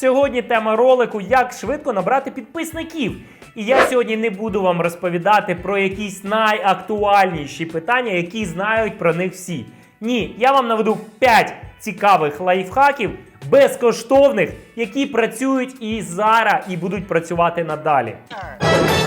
Сьогодні тема ролику як швидко набрати підписників. І я сьогодні не буду вам розповідати про якісь найактуальніші питання, які знають про них всі. Ні, я вам наведу 5 цікавих лайфхаків, безкоштовних, які працюють і зараз, і будуть працювати надалі.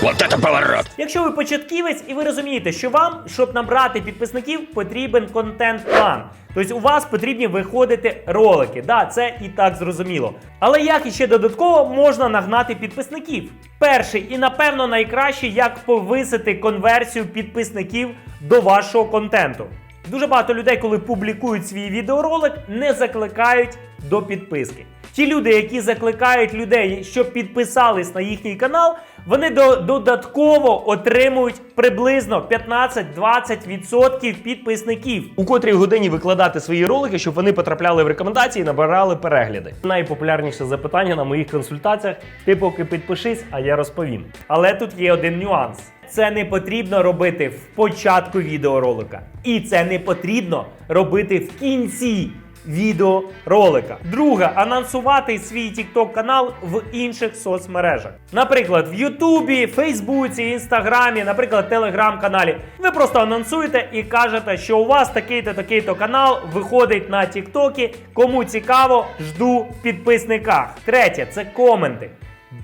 Вот это поворот! Якщо ви початківець і ви розумієте, що вам, щоб набрати підписників, потрібен контент-план. Тобто у вас потрібні виходити ролики. Да, це і так зрозуміло. Але як іще додатково можна нагнати підписників? Перший і напевно найкращий, як повисити конверсію підписників до вашого контенту. Дуже багато людей, коли публікують свій відеоролик, не закликають до підписки. Ті люди, які закликають людей, щоб підписались на їхній канал, вони до- додатково отримують приблизно 15-20% підписників, у котрій годині викладати свої ролики, щоб вони потрапляли в рекомендації і набирали перегляди. Найпопулярніше запитання на моїх консультаціях: ти поки підпишись, а я розповім. Але тут є один нюанс. Це не потрібно робити в початку відеоролика. І це не потрібно робити в кінці відеоролика. Друге, анонсувати свій TikTok канал в інших соцмережах. Наприклад, в Ютубі, Фейсбуці, Інстаграмі, наприклад, Телеграм-каналі. Ви просто анонсуєте і кажете, що у вас такий-то такий-то канал виходить на Тіктокі. Кому цікаво, жду в підписниках. Третє це коменти.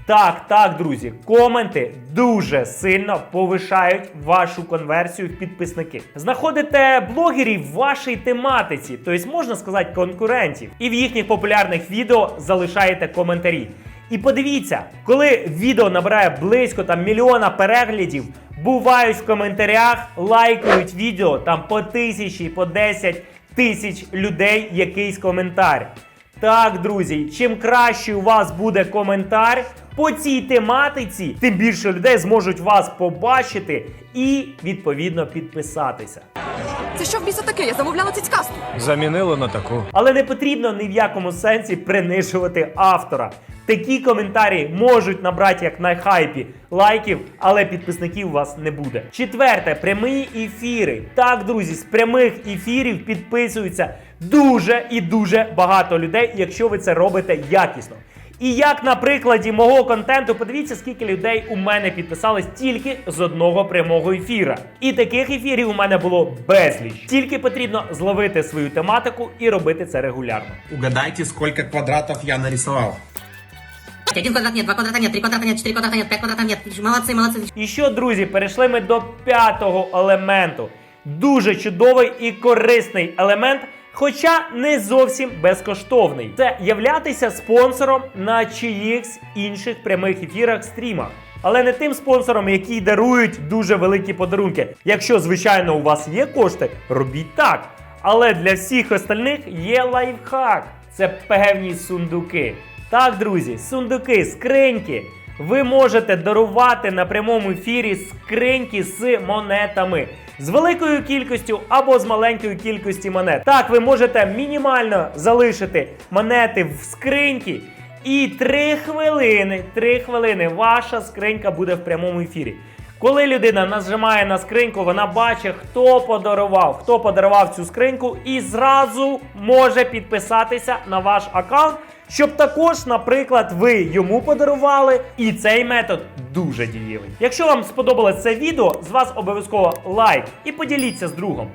Так, так, друзі, коменти дуже сильно повишають вашу конверсію в підписники. Знаходите блогерів в вашій тематиці, тобто можна сказати конкурентів, і в їхніх популярних відео залишаєте коментарі. І подивіться, коли відео набирає близько там мільйона переглядів, бувають в коментарях, лайкають відео там по тисячі, по 10 тисяч людей якийсь коментар. Так, друзі, чим краще у вас буде коментар по цій тематиці, тим більше людей зможуть вас побачити і відповідно підписатися. Це що в біса таке? Я замовляла цицькасту. Замінили на таку. Але не потрібно ні в якому сенсі принижувати автора. Такі коментарі можуть набрати як на хайпі лайків, але підписників у вас не буде. Четверте, прямі ефіри. Так, друзі, з прямих ефірів підписуються дуже і дуже багато людей, якщо ви це робите якісно. І як на прикладі мого контенту, подивіться, скільки людей у мене підписались тільки з одного прямого ефіра. І таких ефірів у мене було безліч. Тільки потрібно зловити свою тематику і робити це регулярно. Угадайте, сколько квадратов я нарисовал. Один квадрат нет, два квадрата нет, три квадрата нет, четыре квадрата нет, пять квадратов нет. Молодцы, молодцы. І що, друзі, перейшли ми до п'ятого елементу. Дуже чудовий і корисний елемент, хоча не зовсім безкоштовний. Це являтися спонсором на чиїхсь інших прямих ефірах стрімах. Але не тим спонсором, які дарують дуже великі подарунки. Якщо, звичайно, у вас є кошти, робіть так. Але для всіх остальних є лайфхак. Це певні сундуки. Так, друзі, сундуки, скриньки. Ви можете дарувати на прямому ефірі скриньки з монетами. З великою кількістю або з маленькою кількістю монет. Так, ви можете мінімально залишити монети в скриньки. І 3 хвилини, 3 хвилини ваша скринька буде в прямому ефірі. Коли людина нажимає на скриньку, вона бачить, хто подарував, хто подарував цю скриньку, і зразу може підписатися на ваш аккаунт, щоб також, наприклад, ви йому подарували. І цей метод дуже дієвий. Якщо вам сподобалось це відео, з вас обов'язково лайк і поділіться з другом.